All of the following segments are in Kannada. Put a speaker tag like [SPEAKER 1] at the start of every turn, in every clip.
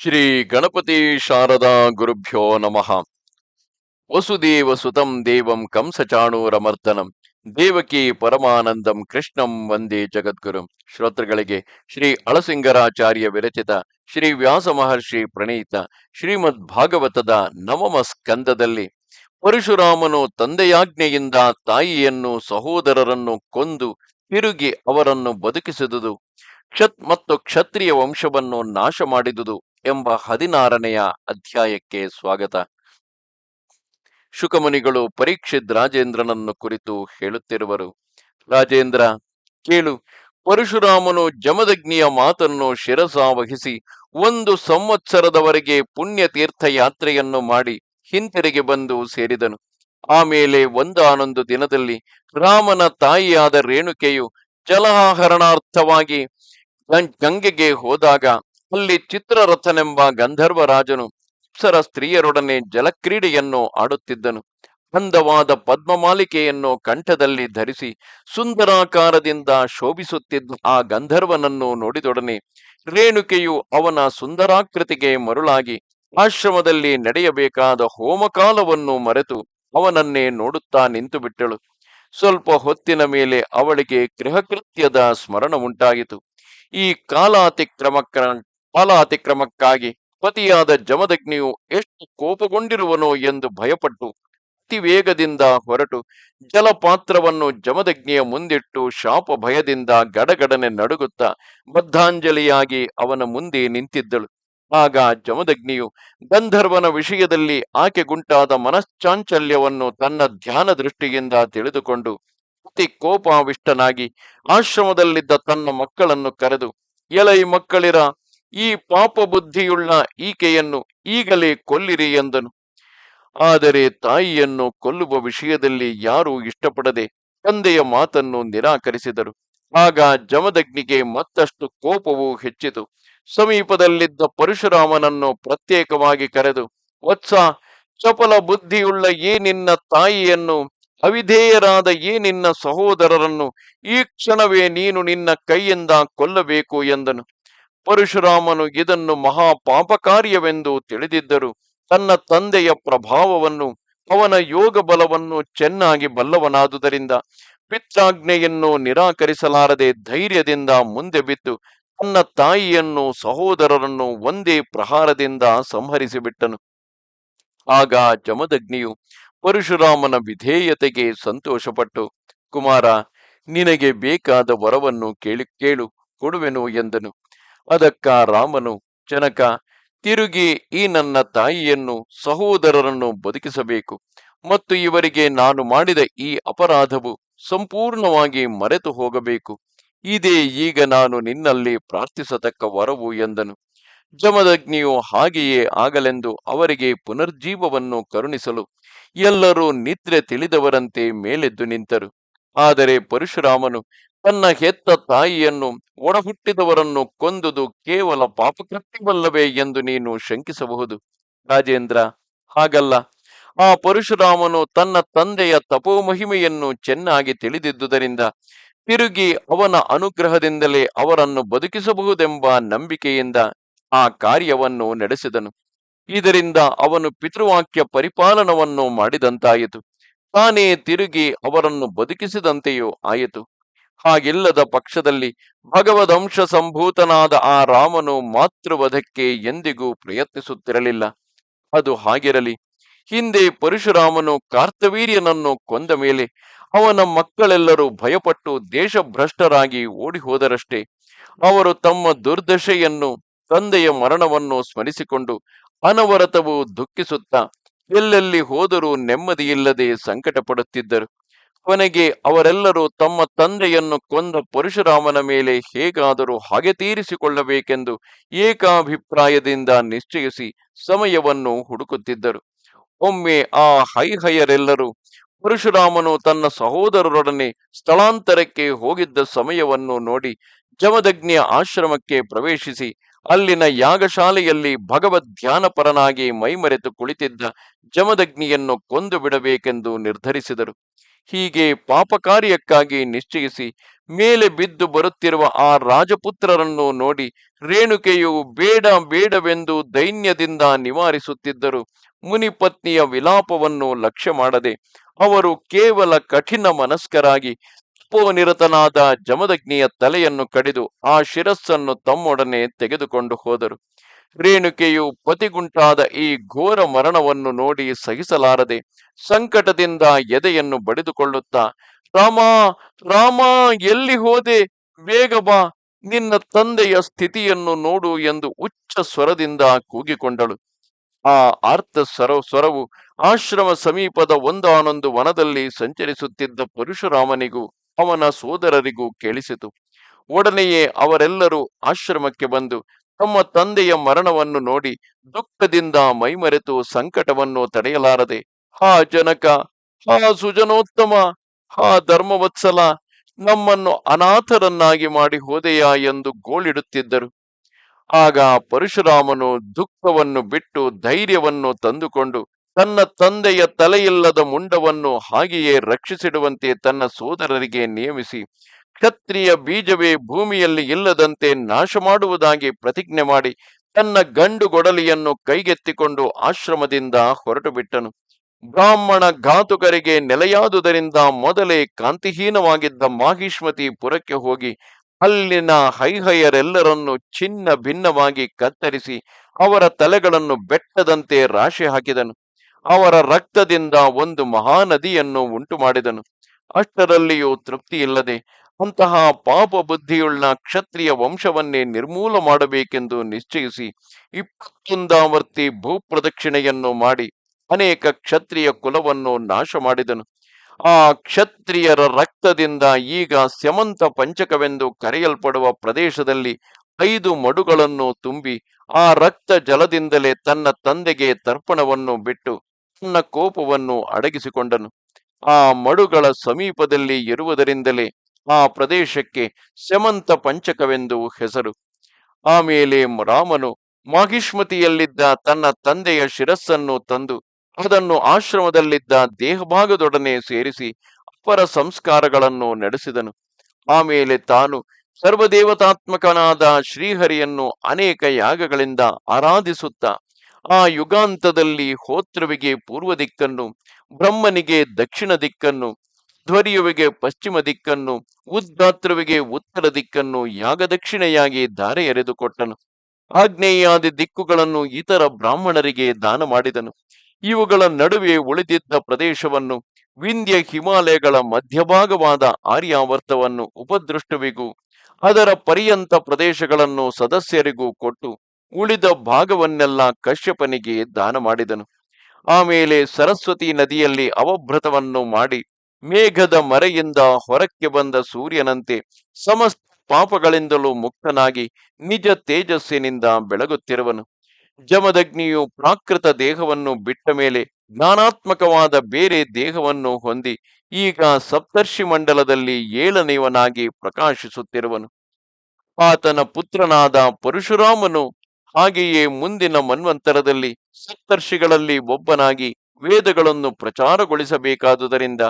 [SPEAKER 1] ಶ್ರೀ ಗಣಪತಿ ಶಾರದಾ ಗುರುಭ್ಯೋ ನಮಃ. ವಸುದೇವ ಸುತಂ ದೇವಂ ಕಂಸಚಾಣೂರಮರ್ದನಂ ದೇವಕಿ ಪರಮಾನಂದಂ ಕೃಷ್ಣಂ ವಂದೇ ಜಗದ್ಗುರು. ಶ್ರೋತೃಗಳಿಗೆ ಶ್ರೀ ಅಳಸಿಂಗರಾಚಾರ್ಯ ವಿರಚಿತ ಶ್ರೀ ವ್ಯಾಸ ಮಹರ್ಷಿ ಪ್ರಣೀತ ಶ್ರೀಮದ್ ಭಾಗವತದ ನವಮ ಸ್ಕಂದದಲ್ಲಿ ಪರಶುರಾಮನು ತಂದೆಯಾಜ್ಞೆಯಿಂದ ತಾಯಿಯನ್ನು ಸಹೋದರರನ್ನು ಕೊಂದು ತಿರುಗಿ ಅವರನ್ನು ಬದುಕಿಸಿದುದು. ಕ್ಷತ್ ಮತ್ತು ಕ್ಷತ್ರಿಯ ವಂಶವನ್ನು ನಾಶ ಮಾಡಿದುದು ಎಂಬ ಹದಿನಾರನೆಯ ಅಧ್ಯಾಯಕ್ಕೆ ಸ್ವಾಗತ. ಶುಕಮುನಿಗಳು ಪರೀಕ್ಷಿತ್ ರಾಜೇಂದ್ರನನ್ನು ಕುರಿತು ಹೇಳುತ್ತಿರುವರು. ರಾಜೇಂದ್ರ, ಕೇಳು, ಪರಶುರಾಮನು ಜಮದಗ್ನಿಯ ಮಾತನ್ನು ಶಿರಸಾವಹಿಸಿ ಒಂದು ಸಂವತ್ಸರದವರೆಗೆ ಪುಣ್ಯ ತೀರ್ಥ ಯಾತ್ರೆಯನ್ನು ಮಾಡಿ ಹಿಂತಿರುಗಿ ಬಂದು ಸೇರಿದನು. ಆಮೇಲೆ ಒಂದಾನೊಂದು ದಿನದಲ್ಲಿ ರಾಮನ ತಾಯಿಯಾದ ರೇಣುಕೆಯು ಜಲಹರಣಾರ್ಥವಾಗಿ ಗಂ- ಗಂಗೆಗೆ ಹೋದಾಗ ಅಲ್ಲಿ ಚಿತ್ರರಥನೆಂಬ ಗಂಧರ್ವ ರಾಜನು ಅಪ್ಸರ ಸ್ತ್ರೀಯರೊಡನೆ ಜಲಕ್ರೀಡೆಯನ್ನು ಆಡುತ್ತಿದ್ದನು. ಅಂದವಾದ ಪದ್ಮಮಾಲಿಕೆಯನ್ನು ಕಂಠದಲ್ಲಿ ಧರಿಸಿ ಸುಂದರಾಕಾರದಿಂದ ಶೋಭಿಸುತ್ತಿದ್ದ ಆ ಗಂಧರ್ವನನ್ನು ನೋಡಿದೊಡನೆ ರೇಣುಕೆಯು ಅವನ ಸುಂದರಾಕೃತಿಗೆ ಮರುಳಾಗಿ ಆಶ್ರಮದಲ್ಲಿ ನಡೆಯಬೇಕಾದ ಹೋಮಕಾಲವನ್ನು ಮರೆತು ಅವನನ್ನೇ ನೋಡುತ್ತಾ ನಿಂತು ಬಿಟ್ಟಳು ಸ್ವಲ್ಪ ಹೊತ್ತಿನ ಮೇಲೆ ಅವಳಿಗೆ ಗೃಹಕೃತ್ಯದ ಸ್ಮರಣ ಉಂಟಾಯಿತು. ಈ ಕಾಲಾತಿಕ್ರಮಕ್ಕ ಕಾಲಾತಿಕ್ರಮಕ್ಕಾಗಿ ಪತಿಯಾದ ಜಮದಗ್ನಿಯು ಎಷ್ಟು ಕೋಪಗೊಂಡಿರುವನೋ ಎಂದು ಭಯಪಟ್ಟು ಅತಿ ವೇಗದಿಂದ ಹೊರಟು ಜಲಪಾತ್ರವನ್ನು ಜಮದಗ್ನಿಯ ಮುಂದಿಟ್ಟು ಶಾಪ ಭಯದಿಂದ ಗಡಗಡನೆ ನಡುಗುತ್ತಾ ಬದ್ಧಾಂಜಲಿಯಾಗಿ ಅವನ ಮುಂದೆ ನಿಂತಿದ್ದಳು. ಆಗ ಜಮದಗ್ನಿಯು ಗಂಧರ್ವನ ವಿಷಯದಲ್ಲಿ ಆಕೆ ಗುಂಟಾದ ಮನಶ್ಚಾಂಚಲ್ಯವನ್ನು ತನ್ನ ಧ್ಯಾನ ದೃಷ್ಟಿಯಿಂದ ತಿಳಿದುಕೊಂಡು ಅತಿ ಕೋಪಾವಿಷ್ಟನಾಗಿ ಆಶ್ರಮದಲ್ಲಿದ್ದ ತನ್ನ ಮಕ್ಕಳನ್ನು ಕರೆದು, ಎಲೈ ಮಕ್ಕಳಿರ ಈ ಪಾಪ ಬುದ್ಧಿಯುಳ್ಳ ಈಕೆಯನ್ನು ಈಗಲೇ ಕೊಲ್ಲಿರಿ ಎಂದನು. ಆದರೆ ತಾಯಿಯನ್ನು ಕೊಲ್ಲುವ ವಿಷಯದಲ್ಲಿ ಯಾರೂ ಇಷ್ಟಪಡದೆ ತಂದೆಯ ಮಾತನ್ನು ನಿರಾಕರಿಸಿದರು. ಆಗ ಜಮದಗ್ನಿಗೆ ಮತ್ತಷ್ಟು ಕೋಪವು ಹೆಚ್ಚಿತು. ಸಮೀಪದಲ್ಲಿದ್ದ ಪರಶುರಾಮನನ್ನು ಪ್ರತ್ಯೇಕವಾಗಿ ಕರೆದು, ವತ್ಸ, ಚಪಲ ಬುದ್ಧಿಯುಳ್ಳ ಏ ನಿನ್ನ ತಾಯಿಯನ್ನು, ಅವಿಧೇಯರಾದ ಏ ನಿನ್ನ ಸಹೋದರರನ್ನು ಈ ಕ್ಷಣವೇ ನೀನು ನಿನ್ನ ಕೈಯಿಂದ ಕೊಲ್ಲಬೇಕು ಎಂದನು. ಪರಶುರಾಮನು ಇದನ್ನು ಮಹಾ ಪಾಪಕಾರ್ಯವೆಂದು ತಿಳಿದಿದ್ದರು. ತನ್ನ ತಂದೆಯ ಪ್ರಭಾವವನ್ನು, ಅವನ ಯೋಗ ಬಲವನ್ನು ಚೆನ್ನಾಗಿ ಬಲ್ಲವನಾದುದರಿಂದ, ಪಿತ್ರಾಜ್ಞೆಯನ್ನು ನಿರಾಕರಿಸಲಾರದೆ ಧೈರ್ಯದಿಂದ ಮುಂದೆ ಬಿದ್ದು, ತನ್ನ ತಾಯಿಯನ್ನು, ಸಹೋದರರನ್ನು ಒಂದೇ ಪ್ರಹಾರದಿಂದ ಸಂಹರಿಸಿಬಿಟ್ಟನು. ಆಗ ಜಮದಗ್ನಿಯು ಪರಶುರಾಮನ ವಿಧೇಯತೆಗೆ ಸಂತೋಷಪಟ್ಟು, ಕುಮಾರ, ನಿನಗೆ ಬೇಕಾದ ವರವನ್ನು ಕೇಳಿ, ಕೇಳು, ಕೊಡುವೆನು ಎಂದನು. ಅದಕ್ಕ ರಾಮನು ಜನಕ, ತಿರುಗಿ ಈ ನನ್ನ ತಾಯಿಯನ್ನು ಸಹೋದರರನ್ನು ಬದುಕಿಸಬೇಕು. ಮತ್ತು ಇವರಿಗೆ ನಾನು ಮಾಡಿದ ಈ ಅಪರಾಧವು ಸಂಪೂರ್ಣವಾಗಿ ಮರೆತು ಹೋಗಬೇಕು. ಇದೇ ಈಗ ನಾನು ನಿನ್ನಲ್ಲಿ ಪ್ರಾರ್ಥಿಸತಕ್ಕ ವರವು ಎಂದನು. ಜಮದಗ್ನಿಯು ಹಾಗೆಯೇ ಆಗಲೆಂದು ಅವರಿಗೆ ಪುನರ್ಜೀವವನ್ನು ಕರುಣಿಸಲು ಎಲ್ಲರೂ ನಿದ್ರೆ ತಿಳಿದವರಂತೆ ಮೇಲೆದ್ದು ನಿಂತರು. ಆದರೆ ಪರಶುರಾಮನು ತನ್ನ ಹೆತ್ತ ತಾಯಿಯನ್ನು ಒಡಹುಟ್ಟಿದವರನ್ನು ಕೊಂದುದು ಕೇವಲ ಪಾಪಕೃತ್ಯವಲ್ಲವೇ ಎಂದು ನೀನು ಶಂಕಿಸಬಹುದು. ರಾಜೇಂದ್ರ, ಹಾಗಲ್ಲ. ಆ ಪರಶುರಾಮನು ತನ್ನ ತಂದೆಯ ತಪೋ ಮಹಿಮೆಯನ್ನು ಚೆನ್ನಾಗಿ ತಿಳಿದಿದ್ದುದರಿಂದ ತಿರುಗಿ ಅವನ ಅನುಗ್ರಹದಿಂದಲೇ ಅವರನ್ನು ಬದುಕಿಸಬಹುದೆಂಬ ನಂಬಿಕೆಯಿಂದ ಆ ಕಾರ್ಯವನ್ನು ನಡೆಸಿದನು. ಇದರಿಂದ ಅವನು ಪಿತೃವಾಕ್ಯ ಪರಿಪಾಲನವನ್ನು ಮಾಡಿದಂತಾಯಿತು. ತಾನೇ ತಿರುಗಿ ಅವರನ್ನು ಬದುಕಿಸಿದಂತೆಯೂ ಆಯಿತು. ಹಾಗಿಲ್ಲದ ಪಕ್ಷದಲ್ಲಿ ಭಗವದಂಶ ಸಂಭೂತನಾದ ಆ ರಾಮನು ಮಾತೃವಧಕ್ಕೆ ಎಂದಿಗೂ ಪ್ರಯತ್ನಿಸುತ್ತಿರಲಿಲ್ಲ. ಅದು ಹಾಗಿರಲಿ. ಹಿಂದೆ ಪರಶುರಾಮನು ಕಾರ್ತವೀರ್ಯನನ್ನು ಕೊಂದ ಮೇಲೆ ಅವನ ಮಕ್ಕಳೆಲ್ಲರೂ ಭಯಪಟ್ಟು ದೇಶಭ್ರಷ್ಟರಾಗಿ ಓಡಿ ಹೋದರಷ್ಟೇ ಅವರು ತಮ್ಮ ದುರ್ದಶೆಯನ್ನು, ತಂದೆಯ ಮರಣವನ್ನು ಸ್ಮರಿಸಿಕೊಂಡು ಅನವರತವು ದುಃಖಿಸುತ್ತಾ ಎಲ್ಲೆಲ್ಲಿ ಹೋದರೂ ನೆಮ್ಮದಿಯಿಲ್ಲದೆ ಸಂಕಟ ಪಡುತ್ತಿದ್ದರು ಕೊನೆಗೆ ಅವರೆಲ್ಲರೂ ತಮ್ಮ ತಂದೆಯನ್ನು ಕೊಂದ ಪರಶುರಾಮನ ಮೇಲೆ ಹೇಗಾದರೂ ಹಾಗೆ ತೀರಿಸಿಕೊಳ್ಳಬೇಕೆಂದು ಏಕಾಭಿಪ್ರಾಯದಿಂದ ನಿಶ್ಚಯಿಸಿ ಸಮಯವನ್ನು ಹುಡುಕುತ್ತಿದ್ದರು. ಒಮ್ಮೆ ಆ ಹೈಹಯರೆಲ್ಲರೂ ಪರಶುರಾಮನು ತನ್ನ ಸಹೋದರರೊಡನೆ ಸ್ಥಳಾಂತರಕ್ಕೆ ಹೋಗಿದ್ದ ಸಮಯವನ್ನು ನೋಡಿ ಜಮದಗ್ನಿಯ ಆಶ್ರಮಕ್ಕೆ ಪ್ರವೇಶಿಸಿ ಅಲ್ಲಿನ ಯಾಗಶಾಲೆಯಲ್ಲಿ ಭಗವದ್ ಧ್ಯಾನಪರನಾಗಿ ಮೈಮರೆತು ಕುಳಿತಿದ್ದ ಜಮದಗ್ನಿಯನ್ನು ಕೊಂದು ಬಿಡಬೇಕೆಂದು ನಿರ್ಧರಿಸಿದರು. ಹೀಗೆ ಪಾಪ ಕಾರ್ಯಕ್ಕಾಗಿ ನಿಶ್ಚಯಿಸಿ ಮೇಲೆ ಬಿದ್ದು ಬರುತ್ತಿರುವ ಆ ರಾಜಪುತ್ರರನ್ನು ನೋಡಿ ರೇಣುಕೆಯು ಬೇಡ ಬೇಡವೆಂದು ದೈನ್ಯದಿಂದ ನಿವಾರಿಸುತ್ತಿದ್ದರು. ಮುನಿಪತ್ನಿಯ ವಿಲಾಪವನ್ನು ಲಕ್ಷ್ಯ ಮಾಡದೆ ಅವರು ಕೇವಲ ಕಠಿಣ ಮನಸ್ಕರಾಗಿ ತಪೋನಿರತನಾದ ಜಮದಗ್ನಿಯ ತಲೆಯನ್ನು ಕಡಿದು ಆ ಶಿರಸ್ಸನ್ನು ತಮ್ಮೊಡನೆ ತೆಗೆದುಕೊಂಡು ಹೋದರು. ರೇಣುಕೆಯು ಪತಿಗುಂಟಾದ ಈ ಘೋರ ಮರಣವನ್ನು ನೋಡಿ ಸಹಿಸಲಾರದೆ ಸಂಕಟದಿಂದ ಎದೆಯನ್ನು ಬಡಿದುಕೊಳ್ಳುತ್ತಾ, ರಾಮ ರಾಮ, ಎಲ್ಲಿ ಹೋದೆ? ಬೇಗ ಬಾ. ನಿನ್ನ ತಂದೆಯ ಸ್ಥಿತಿಯನ್ನು ನೋಡು ಎಂದು ಉಚ್ಚ ಸ್ವರದಿಂದ ಕೂಗಿಕೊಂಡಳು. ಆ ಆರ್ತ ಸ್ವರ ಸ್ವರವು ಆಶ್ರಮ ಸಮೀಪದ ಒಂದಾನೊಂದು ವನದಲ್ಲಿ ಸಂಚರಿಸುತ್ತಿದ್ದ ಪರಶುರಾಮನಿಗೂ, ಅವನ ಸೋದರರಿಗೂ ಕೇಳಿಸಿತು. ಒಡನೆಯೇ ಅವರೆಲ್ಲರೂ ಆಶ್ರಮಕ್ಕೆ ಬಂದು, ತಮ್ಮ ತಂದೆಯ ಮರಣವನ್ನು ನೋಡಿ ದುಃಖದಿಂದ ಮೈಮರೆತು ಸಂಕಟವನ್ನು ತಡೆಯಲಾರದೆ ಹಾ ಜನಕ, ಹಾ ಸುಜನೋತ್ತಮ, ಹಾ ಧರ್ಮವತ್ಸಲ, ನಮ್ಮನ್ನು ಅನಾಥರನ್ನಾಗಿ ಮಾಡಿ ಹೋದೆಯಾ ಎಂದು ಗೋಳಿಡುತ್ತಿದ್ದರು. ಆಗ ಪರಶುರಾಮನು ದುಃಖವನ್ನು ಬಿಟ್ಟು ಧೈರ್ಯವನ್ನು ತಂದುಕೊಂಡು ತನ್ನ ತಂದೆಯ ತಲೆಯಿಲ್ಲದ ಮುಂಡವನ್ನು ಹಾಗೆಯೇ ರಕ್ಷಿಸಿಡುವಂತೆ ತನ್ನ ಸೋದರರಿಗೆ ನಿಯಮಿಸಿ ಕ್ಷತ್ರಿಯ ಬೀಜವೇ ಭೂಮಿಯಲ್ಲಿ ಇಲ್ಲದಂತೆ ನಾಶ ಮಾಡುವುದಾಗಿ ಪ್ರತಿಜ್ಞೆ ಮಾಡಿ ತನ್ನ ಗಂಡು ಗೊಡಲಿಯನ್ನು ಕೈಗೆತ್ತಿಕೊಂಡು ಆಶ್ರಮದಿಂದ ಹೊರಟು ಬಿಟ್ಟನು ಬ್ರಾಹ್ಮಣ ಘಾತುಕರಿಗೆ ನೆಲೆಯಾದುದರಿಂದ ಮೊದಲೇ ಕಾಂತಿಹೀನವಾಗಿದ್ದ ಮಾಹಿಷ್ಮತಿ ಪುರಕ್ಕೆ ಹೋಗಿ ಅಲ್ಲಿನ ಹೈಹಯರೆಲ್ಲರನ್ನು ಚಿನ್ನ ಭಿನ್ನವಾಗಿ ಕತ್ತರಿಸಿ ಅವರ ತಲೆಗಳನ್ನು ಬೆಟ್ಟದಂತೆ ರಾಶಿ ಹಾಕಿದನು. ಅವರ ರಕ್ತದಿಂದ ಒಂದು ಮಹಾನದಿಯನ್ನು ಉಂಟು ಮಾಡಿದನು ಅಷ್ಟರಲ್ಲಿಯೂ ತೃಪ್ತಿಯಿಲ್ಲದೆ ಅಂತಹ ಪಾಪ ಬುದ್ಧಿಯುಳ್ಳ ಕ್ಷತ್ರಿಯ ವಂಶವನ್ನೇ ನಿರ್ಮೂಲ ಮಾಡಬೇಕೆಂದು ನಿಶ್ಚಯಿಸಿ ಇಪ್ಪತ್ತೊಂದಾವರ್ತಿ ಭೂಪ್ರದಕ್ಷಿಣೆಯನ್ನು ಮಾಡಿ ಅನೇಕ ಕ್ಷತ್ರಿಯ ಕುಲವನ್ನು ನಾಶ ಮಾಡಿದನು ಆ ಕ್ಷತ್ರಿಯರ ರಕ್ತದಿಂದ ಈಗ ಸ್ಯಮಂತ ಪಂಚಕವೆಂದು ಕರೆಯಲ್ಪಡುವ ಪ್ರದೇಶದಲ್ಲಿ ಐದು ಮಡುಗಳನ್ನು ತುಂಬಿ ಆ ರಕ್ತ ಜಲದಿಂದಲೇ ತನ್ನ ತಂದೆಗೆ ತರ್ಪಣವನ್ನು ಬಿಟ್ಟು ತನ್ನ ಕೋಪವನ್ನು ಅಡಗಿಸಿಕೊಂಡನು. ಆ ಮಡುಗಳ ಸಮೀಪದಲ್ಲಿ ಇರುವುದರಿಂದಲೇ ಆ ಪ್ರದೇಶಕ್ಕೆ ಸ್ಯಮಂತ ಪಂಚಕವೆಂದು ಹೆಸರು. ಆಮೇಲೆ ರಾಮನು ಮಾಹಿಷ್ಮತಿಯಲ್ಲಿದ್ದ ತನ್ನ ತಂದೆಯ ಶಿರಸ್ಸನ್ನು ತಂದು ಅದನ್ನು ಆಶ್ರಮದಲ್ಲಿದ್ದ ದೇಹಭಾಗದೊಡನೆ ಸೇರಿಸಿ ಅಪರ ಸಂಸ್ಕಾರಗಳನ್ನು ನಡೆಸಿದನು. ಆಮೇಲೆ ತಾನು ಸರ್ವದೇವತಾತ್ಮಕನಾದ ಶ್ರೀಹರಿಯನ್ನು ಅನೇಕ ಯಾಗಗಳಿಂದ ಆರಾಧಿಸುತ್ತ ಆ ಯುಗಾಂತದಲ್ಲಿ ಹೋತ್ರವಿಗೆ ಪೂರ್ವ ದಿಕ್ಕನ್ನು, ಬ್ರಹ್ಮನಿಗೆ ದಕ್ಷಿಣ ದಿಕ್ಕನ್ನು, ಧ್ವರಿಯುವಿಗೆ ಪಶ್ಚಿಮ ದಿಕ್ಕನ್ನು, ಉದ್ಗಾತ್ರವಿಗೆ ಉತ್ತರ ದಿಕ್ಕನ್ನು, ಯಾಗದಕ್ಷಿಣೆಯಾಗಿ ಧಾರೆ ಎರೆದುಕೊಟ್ಟನು. ಆಗ್ನೇಯಾದಿ ದಿಕ್ಕುಗಳನ್ನು ಇತರ ಬ್ರಾಹ್ಮಣರಿಗೆ ದಾನ ಮಾಡಿದನು. ಇವುಗಳ ನಡುವೆ ಉಳಿದಿದ್ದ ಪ್ರದೇಶವನ್ನು ವಿಂಧ್ಯ ಹಿಮಾಲಯಗಳ ಮಧ್ಯಭಾಗವಾದ ಆರ್ಯಾವರ್ತವನ್ನು ಉಪದೃಷ್ಟವಿಗೂ ಅದರ ಪರ್ಯಂತ ಪ್ರದೇಶಗಳನ್ನು ಸದಸ್ಯರಿಗೂ ಕೊಟ್ಟು ಉಳಿದ ಭಾಗವನ್ನೆಲ್ಲ ಕಶ್ಯಪನಿಗೆ ದಾನ ಮಾಡಿದನು. ಆಮೇಲೆ ಸರಸ್ವತಿ ನದಿಯಲ್ಲಿ ಅವಭ್ರತವನ್ನು ಮಾಡಿ ಮೇಘದ ಮರೆಯಿಂದ ಹೊರಕ್ಕೆ ಬಂದ ಸೂರ್ಯನಂತೆ ಸಮಸ್ತ ಪಾಪಗಳಿಂದಲೂ ಮುಕ್ತನಾಗಿ ನಿಜ ತೇಜಸ್ಸಿನಿಂದ ಬೆಳಗುತ್ತಿರುವನು. ಜಮದಗ್ನಿಯು ಪ್ರಾಕೃತ ದೇಹವನ್ನು ಬಿಟ್ಟ ಮೇಲೆ ಜ್ಞಾನಾತ್ಮಕವಾದ ಬೇರೆ ದೇಹವನ್ನು ಹೊಂದಿ, ಈಗ ಸಪ್ತರ್ಷಿ ಮಂಡಲದಲ್ಲಿ ಏಳನೆಯವನಾಗಿ ಪ್ರಕಾಶಿಸುತ್ತಿರುವನು. ಆತನ ಪುತ್ರನಾದ ಪರಶುರಾಮನು ಹಾಗೆಯೇ ಮುಂದಿನ ಮನ್ವಂತರದಲ್ಲಿ ಸಪ್ತರ್ಷಿಗಳಲ್ಲಿ ಒಬ್ಬನಾಗಿ ವೇದಗಳನ್ನು ಪ್ರಚಾರಗೊಳಿಸಬೇಕಾದುದರಿಂದ,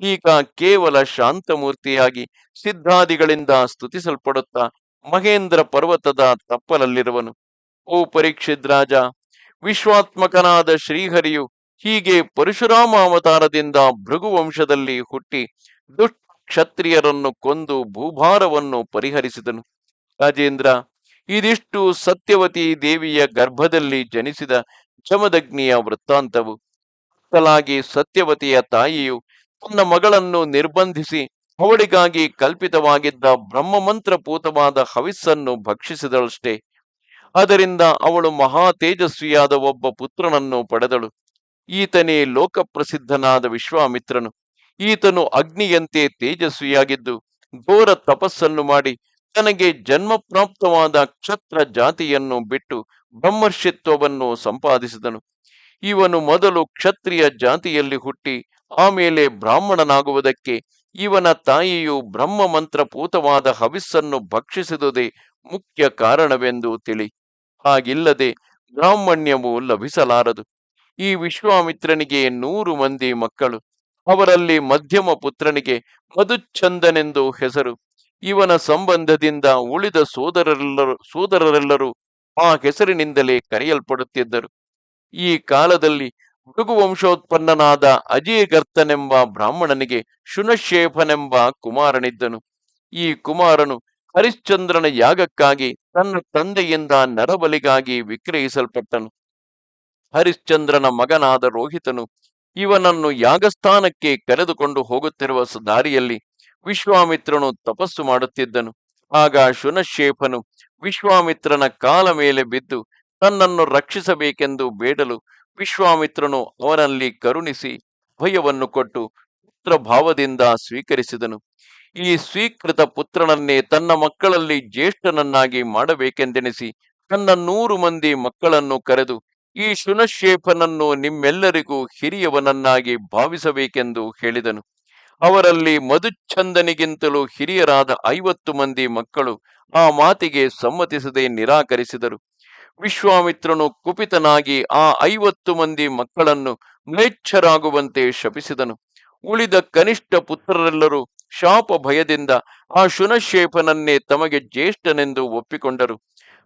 [SPEAKER 1] ಈಗ ಕೇವಲ ಶಾಂತಮೂರ್ತಿಯಾಗಿ ಸಿದ್ಧಾದಿಗಳಿಂದ ಸ್ತುತಿಸಲ್ಪಡುತ್ತಾ ಮಹೇಂದ್ರ ಪರ್ವತದ ತಪ್ಪಲಲ್ಲಿರುವನು. ಓ ಪರೀಕ್ಷಿತ್ ರಾಜ, ವಿಶ್ವಾತ್ಮಕನಾದ ಶ್ರೀಹರಿಯು ಹೀಗೆ ಪರಶುರಾಮ ಅವತಾರದಿಂದ ಭೃಗುವಂಶದಲ್ಲಿ ಹುಟ್ಟಿ ದುಷ್ಟ ಕ್ಷತ್ರಿಯರನ್ನು ಕೊಂದು ಭೂಭಾರವನ್ನು ಪರಿಹರಿಸಿದನು. ರಾಜೇಂದ್ರ, ಇದಿಷ್ಟು ಸತ್ಯವತಿ ದೇವಿಯ ಗರ್ಭದಲ್ಲಿ ಜನಿಸಿದ ಜಮದಗ್ನಿಯ ವೃತ್ತಾಂತವು. ತಲಾಗಿ ಸತ್ಯವತಿಯ ತಾಯಿಯು ತನ್ನ ಮಗಳನ್ನು ನಿರ್ಬಂಧಿಸಿ ಅವಳಿಗಾಗಿ ಕಲ್ಪಿತವಾಗಿದ್ದ ಬ್ರಹ್ಮಮಂತ್ರಪೂತವಾದ ಹವಿಸ್ಸನ್ನು ಭಕ್ಷಿಸಿದಳಷ್ಟೇ. ಅದರಿಂದ ಅವಳು ಮಹಾ ತೇಜಸ್ವಿಯಾದ ಒಬ್ಬ ಪುತ್ರನನ್ನು ಪಡೆದಳು. ಈತನೇ ಲೋಕಪ್ರಸಿದ್ಧನಾದ ವಿಶ್ವಾಮಿತ್ರನು. ಈತನು ಅಗ್ನಿಯಂತೆ ತೇಜಸ್ವಿಯಾಗಿದ್ದು, ಘೋರ ತಪಸ್ಸನ್ನು ಮಾಡಿ, ತನಗೆ ಜನ್ಮಪ್ರಾಪ್ತವಾದ ಕ್ಷತ್ರ ಜಾತಿಯನ್ನು ಬಿಟ್ಟು ಬ್ರಹ್ಮರ್ಷಿತ್ವವನ್ನು ಸಂಪಾದಿಸಿದನು. ಇವನು ಮೊದಲು ಕ್ಷತ್ರಿಯ ಜಾತಿಯಲ್ಲಿ ಹುಟ್ಟಿ, ಆಮೇಲೆ ಬ್ರಾಹ್ಮಣನಾಗುವುದಕ್ಕೆ ಇವನ ತಾಯಿಯು ಬ್ರಹ್ಮ ಮಂತ್ರಪೂತವಾದ ಹವಿಸ್ಸನ್ನು ಭಕ್ಷಿಸಿದುದೇ ಮುಖ್ಯ ಕಾರಣವೆಂದು ತಿಳಿ. ಹಾಗಿಲ್ಲದೆ ಬ್ರಾಹ್ಮಣ್ಯವು ಲಭಿಸಲಾರದು. ಈ ವಿಶ್ವಾಮಿತ್ರನಿಗೆ ನೂರು ಮಂದಿ ಮಕ್ಕಳು. ಅವರಲ್ಲಿ ಮಧ್ಯಮ ಪುತ್ರನಿಗೆ ಮಧುಚ್ಛಂದನೆಂದು ಹೆಸರು. ಇವನ ಸಂಬಂಧದಿಂದ ಉಳಿದ ಸೋದರರೆಲ್ಲರೂ ಸೋದರರೆಲ್ಲರೂ ಆ ಹೆಸರಿನಿಂದಲೇ ಕರೆಯಲ್ಪಡುತ್ತಿದ್ದರು. ಈ ಕಾಲದಲ್ಲಿ ಭೃಗು ವಂಶೋತ್ಪನ್ನನಾದ ಅಜೀಗರ್ತನೆಂಬ ಬ್ರಾಹ್ಮಣನಿಗೆ ಶುನಶೇಫನೆಂಬ ಕುಮಾರನಿದ್ದನು. ಈ ಕುಮಾರನು ಹರಿಶ್ಚಂದ್ರನ ಯಾಗಕ್ಕಾಗಿ ತನ್ನ ತಂದೆಯಿಂದ ನರಬಲಿಗಾಗಿ ವಿಕ್ರಯಿಸಲ್ಪಟ್ಟನು. ಹರಿಶ್ಚಂದ್ರನ ಮಗನಾದ ರೋಹಿತನು ಇವನನ್ನು ಯಾಗಸ್ಥಾನಕ್ಕೆ ಕರೆದುಕೊಂಡು ಹೋಗುತ್ತಿರುವ ದಾರಿಯಲ್ಲಿ ವಿಶ್ವಾಮಿತ್ರನು ತಪಸ್ಸು ಮಾಡುತ್ತಿದ್ದನು. ಆಗ ಶುನಶೇಫನು ವಿಶ್ವಾಮಿತ್ರನ ಕಾಲ ಮೇಲೆ ಬಿದ್ದು ತನ್ನನ್ನು ರಕ್ಷಿಸಬೇಕೆಂದು ಬೇಡಲು ವಿಶ್ವಾಮಿತ್ರನು ಅವನಲ್ಲಿ ಕರುಣಿಸಿ ಭಯವನ್ನು ಕೊಟ್ಟು ಪುತ್ರ ಭಾವದಿಂದ ಸ್ವೀಕರಿಸಿದನು. ಈ ಸ್ವೀಕೃತ ಪುತ್ರನನ್ನೇ ತನ್ನ ಮಕ್ಕಳಲ್ಲಿ ಜ್ಯೇಷ್ಠನನ್ನಾಗಿ ಮಾಡಬೇಕೆಂದೆನಿಸಿ ತನ್ನ ನೂರು ಮಂದಿ ಮಕ್ಕಳನ್ನು ಕರೆದು ಈ ಶುನಶೇಫನನ್ನು ನಿಮ್ಮೆಲ್ಲರಿಗೂ ಹಿರಿಯವನನ್ನಾಗಿ ಭಾವಿಸಬೇಕೆಂದು ಹೇಳಿದನು. ಅವರಲ್ಲಿ ಮಧುಚ್ಛಂದನಿಗಿಂತಲೂ ಹಿರಿಯರಾದ ಐವತ್ತು ಮಂದಿ ಮಕ್ಕಳು ಆ ಮಾತಿಗೆ ಸಮ್ಮತಿಸದೆ ನಿರಾಕರಿಸಿದರು. ವಿಶ್ವಾಮಿತ್ರನು ಕುಪಿತನಾಗಿ ಆ ಐವತ್ತು ಮಂದಿ ಮಕ್ಕಳನ್ನು ಮ್ಲೇಚ್ಛರಾಗುವಂತೆ ಶಪಿಸಿದನು. ಉಳಿದ ಕನಿಷ್ಠ ಪುತ್ರರೆಲ್ಲರೂ ಶಾಪ ಭಯದಿಂದ ಆ ಶುನಶೇಪನನ್ನೇ ತಮಗೆ ಜ್ಯೇಷ್ಠನೆಂದು ಒಪ್ಪಿಕೊಂಡರು.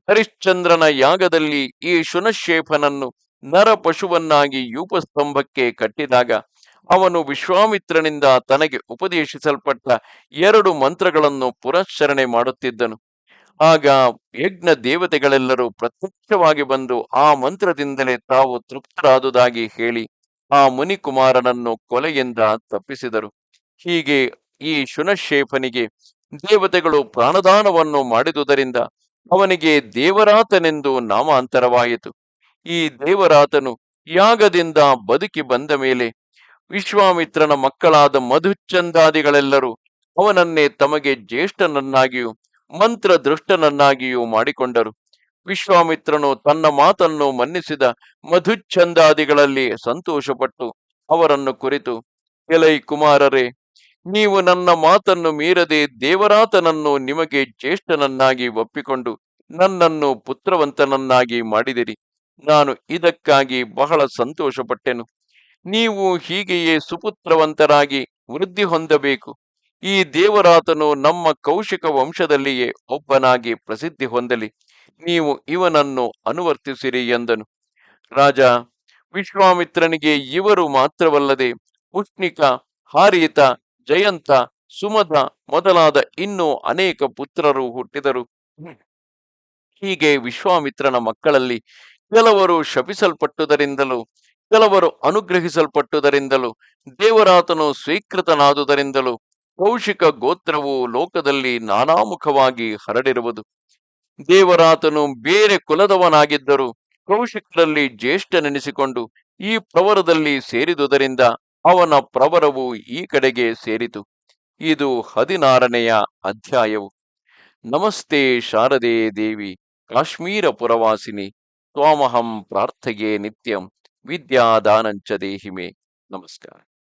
[SPEAKER 1] ಹರಿಶ್ಚಂದ್ರನ ಯಾಗದಲ್ಲಿ ಈ ಶುನಶೇಪನನ್ನು ನರ ಪಶುವನ್ನಾಗಿ ಯೂಪಸ್ತಂಭಕ್ಕೆ ಕಟ್ಟಿದಾಗ ಅವನು ವಿಶ್ವಾಮಿತ್ರನಿಂದ ತನಗೆ ಉಪದೇಶಿಸಲ್ಪಟ್ಟ ಎರಡು ಮಂತ್ರಗಳನ್ನು ಪುರಶ್ಚರಣೆ ಮಾಡುತ್ತಿದ್ದನು. ಆಗ ಯಜ್ಞ ದೇವತೆಗಳೆಲ್ಲರೂ ಪ್ರತ್ಯಕ್ಷವಾಗಿ ಬಂದು ಆ ಮಂತ್ರದಿಂದಲೇ ತಾವು ತೃಪ್ತರಾದುದಾಗಿ ಹೇಳಿ ಆ ಮುನಿಕುಮಾರನನ್ನು ಕೊಲೆಯಿಂದ ತಪ್ಪಿಸಿದರು. ಹೀಗೆ ಈ ಶುನಶೇಫನಿಗೆ ದೇವತೆಗಳು ಪ್ರಾಣದಾನವನ್ನು ಮಾಡಿದುದರಿಂದ ಅವನಿಗೆ ದೇವರಾತನೆಂದು ನಾಮಾಂತರವಾಯಿತು. ಈ ದೇವರಾತನು ಯಾಗದಿಂದ ಬದುಕಿ ಬಂದ ಮೇಲೆ ವಿಶ್ವಾಮಿತ್ರನ ಮಕ್ಕಳಾದ ಮಧುಚಂದಾದಿಗಳೆಲ್ಲರೂ ಅವನನ್ನೇ ತಮಗೆ ಜ್ಯೇಷ್ಠನನ್ನಾಗಿಯೂ ಮಂತ್ರ ದೃಷ್ಟನನ್ನಾಗಿಯೂ ಮಾಡಿಕೊಂಡರು. ವಿಶ್ವಾಮಿತ್ರನು ತನ್ನ ಮಾತನ್ನು ಮನ್ನಿಸಿದ ಮಧುಚ್ಛಂದಾದಿಗಳಲ್ಲಿ ಸಂತೋಷಪಟ್ಟು ಅವರನ್ನು ಕುರಿತು, ಎಲೈ ಕುಮಾರರೇ ನೀವು ನನ್ನ ಮಾತನ್ನು ಮೀರದೆ ದೇವರಾತನನ್ನು ನಿಮಗೆ ಜ್ಯೇಷ್ಠನನ್ನಾಗಿ ಒಪ್ಪಿಕೊಂಡು ನನ್ನನ್ನು ಪುತ್ರವಂತನನ್ನಾಗಿ ಮಾಡಿದಿರಿ. ನಾನು ಇದಕ್ಕಾಗಿ ಬಹಳ ಸಂತೋಷಪಟ್ಟೆನು. ನೀವು ಹೀಗೆಯೇ ಸುಪುತ್ರವಂತರಾಗಿ ವೃದ್ಧಿ ಹೊಂದಬೇಕು. ಈ ದೇವರಾತನು ನಮ್ಮ ಕೌಶಿಕ ವಂಶದಲ್ಲಿಯೇ ಒಬ್ಬನಾಗಿ ಪ್ರಸಿದ್ಧಿ ಹೊಂದಲಿ. ನೀವು ಇವನನ್ನು ಅನುವರ್ತಿಸಿರಿ ಎಂದನು. ರಾಜ, ವಿಶ್ವಾಮಿತ್ರನಿಗೆ ಇವರು ಮಾತ್ರವಲ್ಲದೆ ಉಷ್ಣಿಕ ಹಾರೀತ ಜಯಂತ ಸುಮಧ ಮೊದಲಾದ ಇನ್ನೂ ಅನೇಕ ಪುತ್ರರು ಹುಟ್ಟಿದರು. ಹೀಗೆ ವಿಶ್ವಾಮಿತ್ರನ ಮಕ್ಕಳಲ್ಲಿ ಕೆಲವರು ಶಪಿಸಲ್ಪಟ್ಟುದರಿಂದಲೂ, ಕೆಲವರು ಅನುಗ್ರಹಿಸಲ್ಪಟ್ಟುದರಿಂದಲೂ, ದೇವರಾತನು ಸ್ವೀಕೃತನಾದುದರಿಂದಲೂ ಕೌಶಿಕ ಗೋತ್ರವು ಲೋಕದಲ್ಲಿ ನಾನಾಮುಖವಾಗಿ ಹರಡಿರುವುದು. ದೇವರಾತನು ಬೇರೆ ಕುಲದವನಾಗಿದ್ದರೂ ಕೌಶಿಕರಲ್ಲಿ ಜ್ಯೇಷ್ಠನೆನಿಸಿಕೊಂಡು ಈ ಪ್ರವರದಲ್ಲಿ ಸೇರಿದುದರಿಂದ ಅವನ ಪ್ರವರವು ಈ ಕಡೆಗೆ ಸೇರಿತು. ಇದು ಹದಿನಾರನೆಯ ಅಧ್ಯಾಯವು. ನಮಸ್ತೆ ಶಾರದೆ ದೇವಿ, ಕಾಶ್ಮೀರ ಪುರವಾಸಿನಿ, ತ್ವಾಮಹಂ ಪ್ರಾರ್ಥೆಯೇ ನಿತ್ಯಂ, ವಿದ್ಯಾದಾನಂಚ ದೇಹಿಮೆ. ನಮಸ್ಕಾರ.